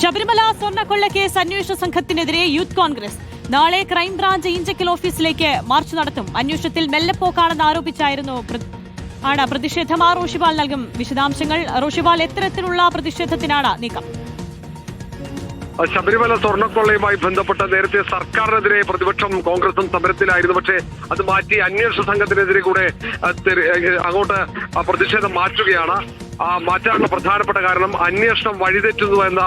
Sabarimala സ്വർണക്കൊള്ള case അന്വേഷണ സംഘത്തിനെതിരെ youth Congress നാളെ crime branch Inchakkal ഓഫീസിലേക്ക് മാർച്ച് നടത്തും. അന്വേഷണത്തിൽ മെല്ലെപ്പോക്കാണെന്ന് ആരോപിച്ചായിരുന്നു ആണ് പ്രതിഷേധം. ആ റോഷിപാൽ നൽകും വിശദാംശങ്ങൾ. റോഷിപാൽ എത്തരത്തിലുള്ള പ്രതിഷേധത്തിനാണ് നീക്കം? ശബരിമല സ്വർണക്കൊള്ളയുമായി ബന്ധപ്പെട്ട് നേരത്തെ സർക്കാരിനെതിരെ പ്രതിപക്ഷം കോൺഗ്രസും സമരത്തിലായിരുന്നു. പക്ഷേ അത് മാറ്റി അന്വേഷണ സംഘത്തിനെതിരെ കൂടെ അങ്ങോട്ട് പ്രതിഷേധം മാറ്റുകയാണ്. മാറ്റാനുള്ള പ്രധാനപ്പെട്ട കാരണം അന്വേഷണം വഴിതെറ്റുന്നു എന്ന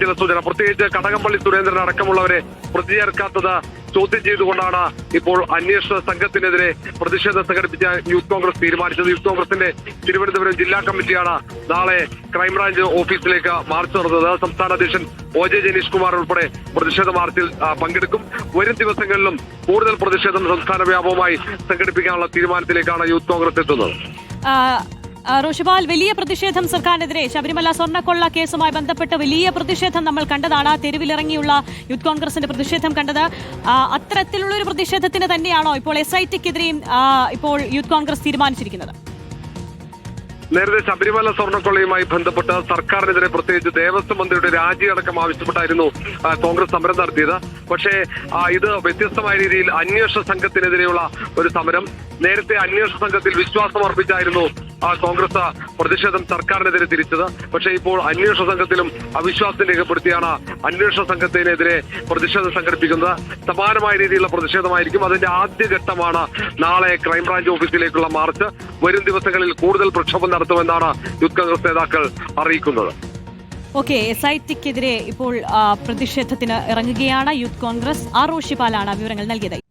ചില സൂചന. പ്രത്യേകിച്ച് കടകംപള്ളി സുരേന്ദ്രൻ അടക്കമുള്ളവരെ പ്രതി ചേർക്കാത്തത് ചോദ്യം ചെയ്തുകൊണ്ടാണ് ഇപ്പോൾ അന്വേഷണ സംഘത്തിനെതിരെ പ്രതിഷേധം സംഘടിപ്പിച്ച യൂത്ത് കോൺഗ്രസ് തീരുമാനിച്ചത്. യൂത്ത് കോൺഗ്രസിന്റെ തിരുവനന്തപുരം ജില്ലാ കമ്മിറ്റിയാണ് നാളെ ക്രൈംബ്രാഞ്ച് ഓഫീസിലേക്ക് മാർച്ച് നടത്തുന്നത്. സംസ്ഥാന അധ്യക്ഷൻ ഒ ജെ ജനീഷ് കുമാർ ഉൾപ്പെടെ പ്രതിഷേധ മാർച്ചിൽ പങ്കെടുക്കും. വരും ദിവസങ്ങളിലും കൂടുതൽ പ്രതിഷേധം സംസ്ഥാന വ്യാപകമായി സംഘടിപ്പിക്കാനുള്ള തീരുമാനത്തിലേക്കാണ് യൂത്ത് കോൺഗ്രസ് എത്തുന്നത്. റോഷിപാൽ വലിയ പ്രതിഷേധം സർക്കാരിനെതിരെ ശബരിമല സ്വർണക്കൊള്ള കേസുമായി ബന്ധപ്പെട്ട് വലിയ പ്രതിഷേധം നമ്മൾ കണ്ടതാണ്. തെരുവിലിറങ്ങിയുള്ള യൂത്ത് കോൺഗ്രസിന്റെ പ്രതിഷേധം കണ്ടത്. അത്തരത്തിലുള്ള ഒരു പ്രതിഷേധത്തിന് തന്നെയാണോ ഇപ്പോൾ എസ് ഐ ടിക്കെതിരെയും ഇപ്പോൾ യൂത്ത് കോൺഗ്രസ് തീരുമാനിച്ചിരിക്കുന്നത്? നേരത്തെ ശബരിമല സ്വർണക്കൊള്ളയുമായി ബന്ധപ്പെട്ട് സർക്കാരിനെതിരെ പ്രത്യേകിച്ച് ദേവസ്വം മന്ത്രിയുടെ രാജിയടക്കം ആവശ്യപ്പെട്ടായിരുന്നു കോൺഗ്രസ് സമരം നടത്തിയത്. പക്ഷേ ഇത് വ്യത്യസ്തമായ രീതിയിൽ അന്വേഷണ സംഘത്തിനെതിരെയുള്ള ഒരു സമരം. നേരത്തെ അന്വേഷണ സംഘത്തിൽ വിശ്വാസം അർപ്പിച്ചായിരുന്നു കോൺഗ്രസ് പ്രതിഷേധം സർക്കാരിനെതിരെ തിരിച്ചത്. പക്ഷേ ഇപ്പോൾ അന്വേഷണ സംഘത്തിലും അവിശ്വാസം രേഖപ്പെടുത്തിയാണ് അന്വേഷണ സംഘത്തിനെതിരെ പ്രതിഷേധം സംഘടിപ്പിക്കുന്നത്. സമാനമായ രീതിയിലുള്ള പ്രതിഷേധമായിരിക്കും. അതിന്റെ ആദ്യഘട്ടമാണ് നാളെ ക്രൈംബ്രാഞ്ച് ഓഫീസിലേക്കുള്ള മാർച്ച്. വരും ദിവസങ്ങളിൽ കൂടുതൽ പ്രക്ഷോഭം നടത്തുമെന്നാണ് യൂത്ത് കോൺഗ്രസ് നേതാക്കൾ അറിയിക്കുന്നത്. ഓക്കെ എസ് ഐ ടിക്കെതിരെ ഇപ്പോൾ ആ, പ്രതിഷേധത്തിന് ഇറങ്ങുകയാണ് യൂത്ത് കോൺഗ്രസ്. ആർ റോഷിപാലാണ് വിവരങ്ങൾ നൽകിയത്.